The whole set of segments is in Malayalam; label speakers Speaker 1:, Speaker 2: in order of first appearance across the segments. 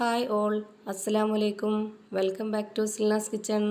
Speaker 1: ഹായ് ഓൾ അസ്സലാമു അലൈക്കും welcome back to Silna's kitchen.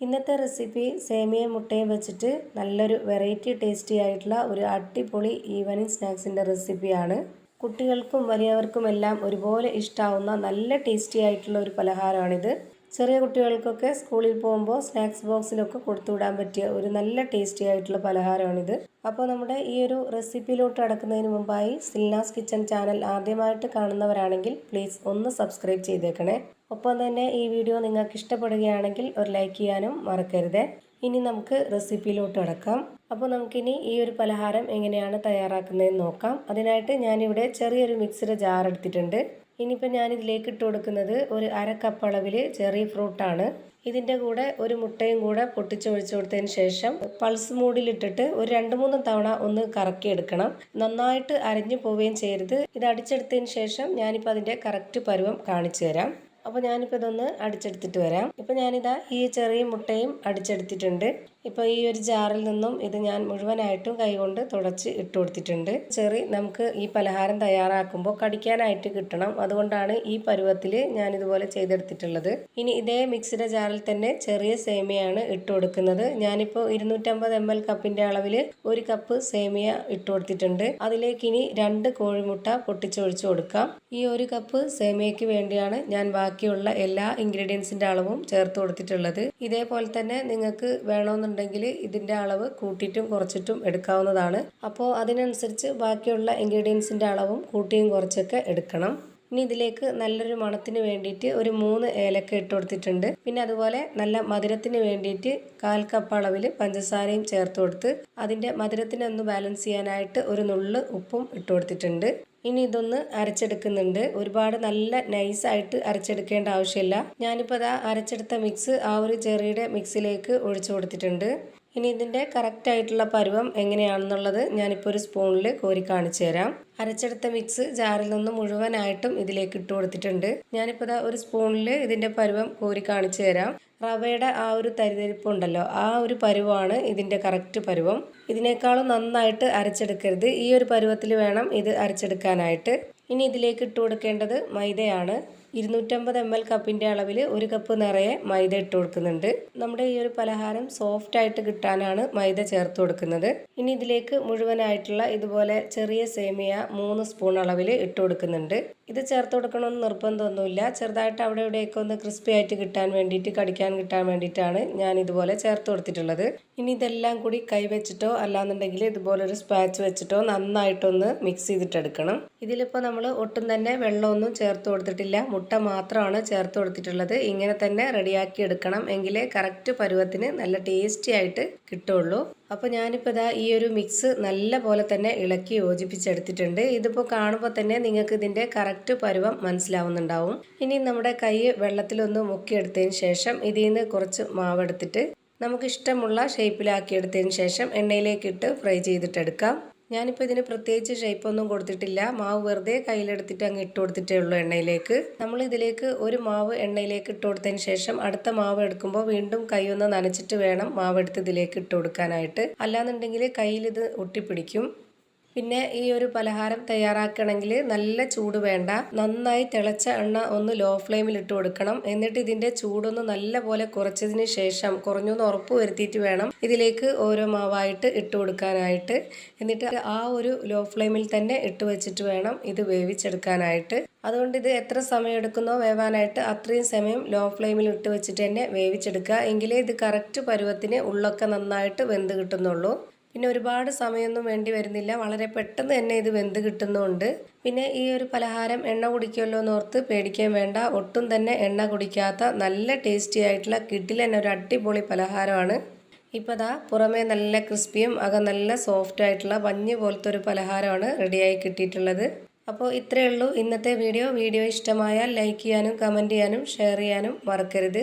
Speaker 1: ഇന്നത്തെ റെസിപ്പി സേമിയ മുട്ടയും വെച്ചിട്ട് നല്ലൊരു വെറൈറ്റി ടേസ്റ്റി ആയിട്ടുള്ള ഒരു അടിപൊളി ഈവനിങ് സ്നാക്സിന്റെ റെസിപ്പിയാണ്. കുട്ടികൾക്കും വലിയവർക്കും എല്ലാം ഒരുപോലെ ഇഷ്ടാവുന്ന നല്ല ടേസ്റ്റി ആയിട്ടുള്ള ഒരു പലഹാരമാണിത്. ചെറിയ കുട്ടികൾക്കൊക്കെ സ്കൂളിൽ പോകുമ്പോൾ സ്നാക്സ് ബോക്സിലൊക്കെ കൊടുത്തുവിടാൻ പറ്റിയ ഒരു നല്ല ടേസ്റ്റി ആയിട്ടുള്ള പലഹാരമാണിത്. അപ്പോൾ നമ്മുടെ ഈ ഒരു റെസിപ്പിയിലോട്ട് അടക്കുന്നതിന് മുമ്പായി സിൽനാസ് കിച്ചൺ ചാനൽ ആദ്യമായിട്ട് കാണുന്നവരാണെങ്കിൽ പ്ലീസ് ഒന്ന് സബ്സ്ക്രൈബ് ചെയ്തേക്കണേ. ഒപ്പം തന്നെ ഈ വീഡിയോ നിങ്ങൾക്ക് ഇഷ്ടപ്പെടുകയാണെങ്കിൽ ഒരു ലൈക്ക് ചെയ്യാനും മറക്കരുത്. ഇനി നമുക്ക് റെസിപ്പിയിലോട്ട് അടക്കാം. അപ്പോൾ നമുക്കിനി ഈ ഒരു പലഹാരം എങ്ങനെയാണ് തയ്യാറാക്കുന്നതെന്ന് നോക്കാം. അതിനായിട്ട് ഞാനിവിടെ ചെറിയൊരു മിക്സിയുടെ ജാർ എടുത്തിട്ടുണ്ട്. ഇനിയിപ്പോൾ ഞാനിതിലേക്ക് ഇട്ട് കൊടുക്കുന്നത് ഒരു അര കപ്പ് അളവിൽ ചെറി ഫ്രൂട്ടാണ് ഇതിന്റെ കൂടെ ഒരു മുട്ടയും കൂടെ പൊട്ടിച്ചൊഴിച്ചു കൊടുത്തതിന് ശേഷം പൾസ് മൂടിലിട്ടിട്ട് ഒരു രണ്ട് മൂന്ന് തവണ ഒന്ന് കറക്കി എടുക്കണം. നന്നായിട്ട് അരഞ്ഞു പോവുകയും ചെയ്യരുത്. ഇത് അടിച്ചെടുത്തതിന് ശേഷം ഞാനിപ്പോൾ അതിന്റെ കറക്റ്റ് പരുവം കാണിച്ചു തരാം. അപ്പോൾ ഞാനിപ്പോൾ ഇതൊന്ന് അടിച്ചെടുത്തിട്ട് വരാം. ഇപ്പോൾ ഞാനിതാ ഈ ചെറിയ മുട്ടയും അടിച്ചെടുത്തിട്ടുണ്ട്. ഇപ്പോൾ ഈ ഒരു ജാറിൽ നിന്നും ഇത് ഞാൻ മുഴുവനായിട്ടും കൈകൊണ്ട് തുടച്ച് ഇട്ട് കൊടുത്തിട്ടുണ്ട്. ചെറി നമുക്ക് ഈ പലഹാരം തയ്യാറാക്കുമ്പോൾ കടിക്കാനായിട്ട് കിട്ടണം. അതുകൊണ്ടാണ് ഈ പരുവത്തിൽ ഞാൻ ഇതുപോലെ ചെയ്തെടുത്തിട്ടുള്ളത്. ഇനി ഇതേ മിക്സിയുടെ ജാറിൽ തന്നെ ചെറിയ സേമിയാണ് ഇട്ട് കൊടുക്കുന്നത്. ഞാനിപ്പോൾ ഇരുന്നൂറ്റമ്പത് എം എൽ കപ്പിന്റെ അളവിൽ ഒരു കപ്പ് സേമിയ ഇട്ട് കൊടുത്തിട്ടുണ്ട്. അതിലേക്ക് ഇനി രണ്ട് കോഴിമുട്ട പൊട്ടിച്ചൊഴിച്ച് കൊടുക്കാം. ഈ ഒരു കപ്പ് സേമിയയ്ക്ക് വേണ്ടിയാണ് ഞാൻ ബാക്കിയുള്ള എല്ലാ ഇൻഗ്രീഡിയൻസിന്റെ അളവും ചേർത്ത് കൊടുത്തിട്ടുള്ളത്. ഇതേപോലെ തന്നെ നിങ്ങൾക്ക് വേണമെന്നുണ്ടെങ്കിൽ ഇതിന്റെ അളവ് കൂട്ടിയിട്ടും കുറച്ചിട്ടും എടുക്കാവുന്നതാണ്. അപ്പോൾ അതിനനുസരിച്ച് ബാക്കിയുള്ള ഇൻഗ്രീഡിയൻസിന്റെ അളവും കൂട്ടിയും കുറച്ചൊക്കെ എടുക്കണം. ഇനി ഇതിലേക്ക് നല്ലൊരു മണത്തിന് വേണ്ടിയിട്ട് ഒരു മൂന്ന് ഏലക്ക ഇട്ട് കൊടുത്തിട്ടുണ്ട്. പിന്നെ അതുപോലെ നല്ല മധുരത്തിന് വേണ്ടിയിട്ട് കാൽ കപ്പ് അളവിൽ പഞ്ചസാരയും ചേർത്ത് കൊടുത്ത് അതിന്റെ മധുരത്തിനെ ഒന്ന് ബാലൻസ് ചെയ്യാനായിട്ട് ഒരു നുള്ള് ഉപ്പും ഇട്ട് കൊടുത്തിട്ടുണ്ട്. ഇനി ഇതൊന്ന് അരച്ചെടുക്കുന്നുണ്ട്. ഒരുപാട് നല്ല നൈസായിട്ട് അരച്ചെടുക്കേണ്ട ആവശ്യമില്ല. ഞാനിപ്പോൾ അതാ അരച്ചെടുത്ത മിക്സ് ആ ഒരു ചെറിയുടെ മിക്സിലേക്ക് ഒഴിച്ചു കൊടുത്തിട്ടുണ്ട്. ഇനി ഇതിന്റെ കറക്റ്റ് ആയിട്ടുള്ള പരുവം എങ്ങനെയാണെന്നുള്ളത് ഞാനിപ്പോൾ ഒരു സ്പൂണിൽ കോരി കാണിച്ചു തരാം. അരച്ചെടുത്ത മിക്സ് ജാറിൽ നിന്ന് മുഴുവനായിട്ടും ഇതിലേക്ക് ഇട്ട് കൊടുത്തിട്ടുണ്ട്. ഞാനിപ്പോൾ ഇതാ ഒരു സ്പൂണിൽ ഇതിന്റെ പരുവം കോരി കാണിച്ചു തരാം. റവയുടെ ആ ഒരു തരിതരിപ്പുണ്ടല്ലോ ആ ഒരു പരുവമാണ് ഇതിന്റെ കറക്റ്റ് പരുവം. ഇതിനേക്കാളും നന്നായിട്ട് അരച്ചെടുക്കരുത്. ഈ ഒരു പരുവത്തിൽ വേണം ഇത് അരച്ചെടുക്കാനായിട്ട്. ഇനി ഇതിലേക്ക് ഇട്ട് കൊടുക്കേണ്ടത് മൈദയാണ്. ഇരുന്നൂറ്റമ്പത് എം എൽ കപ്പിന്റെ അളവിൽ ഒരു കപ്പ് നിറയെ മൈദ ഇട്ട് കൊടുക്കുന്നുണ്ട്. നമ്മുടെ ഈ ഒരു പലഹാരം സോഫ്റ്റ് ആയിട്ട് കിട്ടാനാണ് മൈദ ചേർത്ത് കൊടുക്കുന്നത്. ഇനി ഇതിലേക്ക് മുഴുവനായിട്ടുള്ള ഇതുപോലെ ചെറിയ സേമിയ മൂന്ന് സ്പൂൺ അളവിൽ ഇട്ട് കൊടുക്കുന്നുണ്ട്. ഇത് ചേർത്ത് കൊടുക്കണമെന്ന് നിർബന്ധമൊന്നുമില്ല. ചെറുതായിട്ട് അവിടെ ഇവിടെയൊക്കെ ഒന്ന് ക്രിസ്പി ആയിട്ട് കിട്ടാൻ വേണ്ടിയിട്ട് കടിക്കാൻ കിട്ടാൻ വേണ്ടിയിട്ടാണ് ഞാൻ ഇതുപോലെ ചേർത്ത് കൊടുത്തിട്ടുള്ളത്. ഇനി ഇതെല്ലാം കൂടി കൈവച്ചിട്ടോ അല്ലാന്നുണ്ടെങ്കിൽ ഇതുപോലെ ഒരു സ്പാച്ച് വെച്ചിട്ടോ നന്നായിട്ടൊന്ന് മിക്സ് ചെയ്തിട്ടെടുക്കണം. ഇതിലിപ്പോൾ നമ്മൾ ഒട്ടും തന്നെ വെള്ളമൊന്നും ചേർത്ത് കൊടുത്തിട്ടില്ല. മുട്ട മാത്രമാണ് ചേർത്ത് കൊടുത്തിട്ടുള്ളത്. ഇങ്ങനെ തന്നെ റെഡിയാക്കി എടുക്കണം എങ്കിലേ കറക്റ്റ് പരുവത്തിന് നല്ല ടേസ്റ്റി ആയിട്ട് കിട്ടുള്ളൂ. അപ്പോൾ ഞാനിപ്പോൾ ഇതാ ഈ ഒരു മിക്സ് നല്ല പോലെ തന്നെ ഇളക്കി യോജിപ്പിച്ചെടുത്തിട്ടുണ്ട്. ഇതിപ്പോൾ കാണുമ്പോൾ തന്നെ നിങ്ങൾക്ക് ഇതിന്റെ കറക്റ്റ് പരുവം മനസ്സിലാവുന്നുണ്ടാവും. ഇനി നമ്മുടെ കൈ വെള്ളത്തിലൊന്ന് മുക്കിയെടുത്തതിന് ശേഷം ഇതിൽ നിന്ന് കുറച്ച് മാവെടുത്തിട്ട് നമുക്കിഷ്ടമുള്ള ഷേപ്പിലാക്കിയെടുത്തതിന് ശേഷം എണ്ണയിലേക്കിട്ട് ഫ്രൈ ചെയ്തിട്ടെടുക്കാം ഞാനിപ്പോൾ ഇതിന് പ്രത്യേകിച്ച് ഷേപ്പൊന്നും കൊടുത്തിട്ടില്ല. മാവ് വെറുതെ കയ്യിലെടുത്തിട്ട് അങ്ങ് ഇട്ട് കൊടുത്തിട്ടേ ഉള്ളൂ എണ്ണയിലേക്ക്. നമ്മൾ ഇതിലേക്ക് ഒരു മാവ് എണ്ണയിലേക്ക് ഇട്ട് കൊടുത്തതിന് ശേഷം അടുത്ത മാവ് എടുക്കുമ്പോൾ വീണ്ടും കൈ ഒന്ന് നനച്ചിട്ട് വേണം മാവ് എടുത്ത് ഇതിലേക്ക് ഇട്ട് കൊടുക്കാനായിട്ട്. അല്ലാന്നുണ്ടെങ്കിൽ കയ്യിൽ ഇത് ഒട്ടിപ്പിടിക്കും. പിന്നെ ഈ ഒരു പലഹാരം തയ്യാറാക്കണമെങ്കിൽ നല്ല ചൂട് വേണ്ട. നന്നായി തിളച്ച എണ്ണ ഒന്ന് ലോ ഫ്ലെയിമിൽ ഇട്ട് കൊടുക്കണം. എന്നിട്ട് ഇതിന്റെ ചൂടൊന്ന് നല്ല പോലെ കുറച്ചതിന് ശേഷം കുറഞ്ഞൊന്ന് ഉറപ്പ് വരുത്തിയിട്ട് വേണം ഇതിലേക്ക് ഓരോ മാവായിട്ട് ഇട്ട് കൊടുക്കാനായിട്ട്. എന്നിട്ട് ആ ഒരു ലോ ഫ്ലെയിമിൽ തന്നെ ഇട്ട് വെച്ചിട്ട് വേണം ഇത് വേവിച്ചെടുക്കാനായിട്ട്. അതുകൊണ്ട് ഇത് എത്ര സമയം എടുക്കുന്നോ വേവാനായിട്ട് അത്രയും സമയം ലോ ഫ്ലെയിമിൽ ഇട്ട് വെച്ചിട്ട് തന്നെ വേവിച്ചെടുക്കുക. എങ്കിലേ ഇത് കറക്റ്റ് പരുവത്തിന് ഉള്ളൊക്കെ നന്നായിട്ട് വെന്ത് കിട്ടുന്നുള്ളൂ. പിന്നെ ഒരുപാട് സമയമൊന്നും വേണ്ടി വരുന്നില്ല. വളരെ പെട്ടെന്ന് തന്നെ ഇത് വെന്ത് കിട്ടുന്നുണ്ട്. പിന്നെ ഈ ഒരു പലഹാരം എണ്ണ കുടിക്കുമല്ലോ എന്നോർത്ത് പേടിക്കാൻ വേണ്ട. ഒട്ടും തന്നെ എണ്ണ കുടിക്കാത്ത നല്ല ടേസ്റ്റി ആയിട്ടുള്ള കിഡിലൻ ഒരു അടിപൊളി പലഹാരമാണ്. ഇപ്പോൾ ദാ പുറമേ നല്ല ക്രിസ്പിയും അകം നല്ല സോഫ്റ്റ് ആയിട്ടുള്ള പഞ്ഞ് പോലത്തെ ഒരു പലഹാരമാണ് റെഡിയായി കിട്ടിയിട്ടുള്ളത്. അപ്പോൾ ഇത്രയേ ഉള്ളൂ. ഇന്നത്തെ വീഡിയോ വീഡിയോ ഇഷ്ടമായാൽ ലൈക്ക് ചെയ്യാനും കമന്റ് ചെയ്യാനും ഷെയർ ചെയ്യാനും മറക്കരുത്.